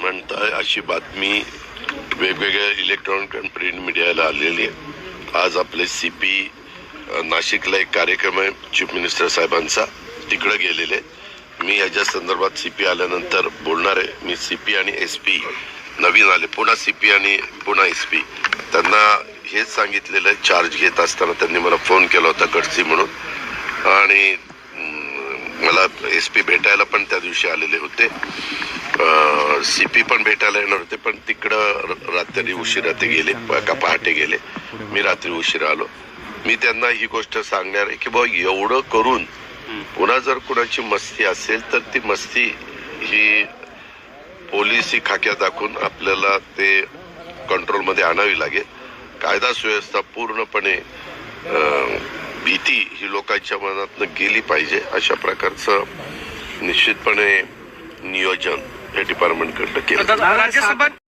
म्हणताय अशी बातमी वेगवेगळ्या इलेक्ट्रॉनिक आणि प्रिंट मीडियाला आलेली आहे. आज आपले सी पी नाशिकला एक कार्यक्रम आहे चीफ मिनिस्टर साहेबांचा. तिकडे गेलेले. मी याच्या संदर्भात सी पी आल्यानंतर बोलणार आहे. मी सी पी आणि एस पी नवीन आले. पुन्हा सी पी आणि पुन्हा एस पी त्यांना हेच सांगितलेलं आहे. चार्ज घेत असताना त्यांनी मला फोन केला होता गडसी म्हणून. आणि मला एस पी भेटायला पण त्या दिवशी आलेले होते. सी पी पण भेटायला येणार होते पण तिकडं र- रात्री उशिरा ते गेले का पहाटे गेले. मी रात्री उशिरा आलो. मी त्यांना ही गोष्ट सांगणार आहे की बाबा एवढं करून पुन्हा जर कुणाची मस्ती असेल तर ती मस्ती ही पोलिसी खाक्या दाखवून आपल्याला ते कंट्रोलमध्ये आणावी लागेल. कायदा सुव्यवस्था पूर्णपणे भीती ही लोकांच्या मनातनं गेली पाहिजे अशा प्रकारचं निश्चितपणे नियोजन या डिपार्टमेंटकडनं केलं. राज्यसभा